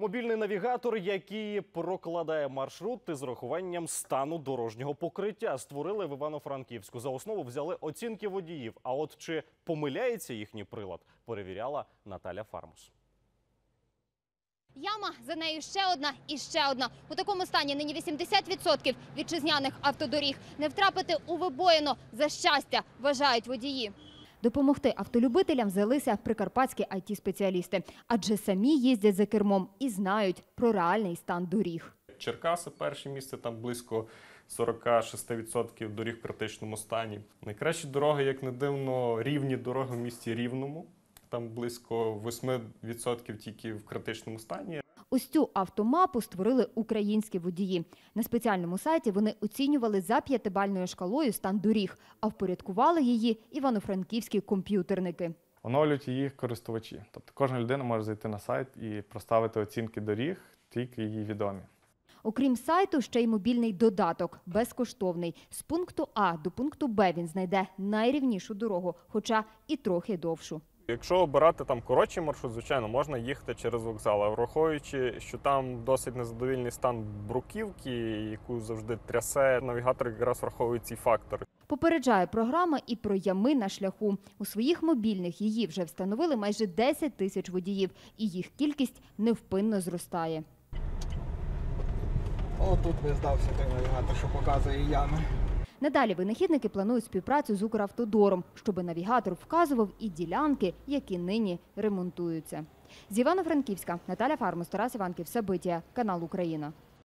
Мобільний навігатор, який прокладає маршрути з рахуванням стану дорожнього покриття, створили в Івано-Франківську. За основу взяли оцінки водіїв. А от чи помиляється їхній прилад, перевіряла Наталя Фармус. Яма, за нею ще одна і ще одна. У такому стані нині 80% вітчизняних автодоріг. Не втрапити у вибоїно за щастя, вважають водії. Допомогти автолюбителям взялися прикарпатські it спеціалісти адже самі їздять за кермом і знають про реальний стан доріг. Черкаси перше місце, там близько 46% доріг в критичному стані. Найкращі дороги, як не дивно, рівні дороги в місті Рівному. Там близько 8% тільки в критичному стані. Ось цю автомапу створили українські водії. На спеціальному сайті вони оцінювали за п'ятибальною шкалою стан доріг, а впорядкували її івано-франківські комп'ютерники. Оновлюють її користувачі. Тобто кожна людина може зайти на сайт і проставити оцінки доріг, тільки її відомі. Окрім сайту, ще й мобільний додаток безкоштовний. З пункту А до пункту Б він знайде найрівнішу дорогу, хоча і трохи довшу. Якщо обирати там коротший маршрут, звичайно, можна їхати через вокзал. А враховуючи, що там досить незадовільний стан бруківки, яку завжди трясе, навігатор якраз враховує ці фактори. Попереджає програма і про ями на шляху. У своїх мобільних її вже встановили майже 10 тисяч водіїв, і їх кількість невпинно зростає. О, тут би здався той навігатор, що показує ями. Надалі винахідники планують співпрацю з Укравтодором, щоб навігатор вказував і ділянки, які нині ремонтуються. З Івано-Франківська Наталя Фармус, Тарас Іванків, Сабитія, канал Україна.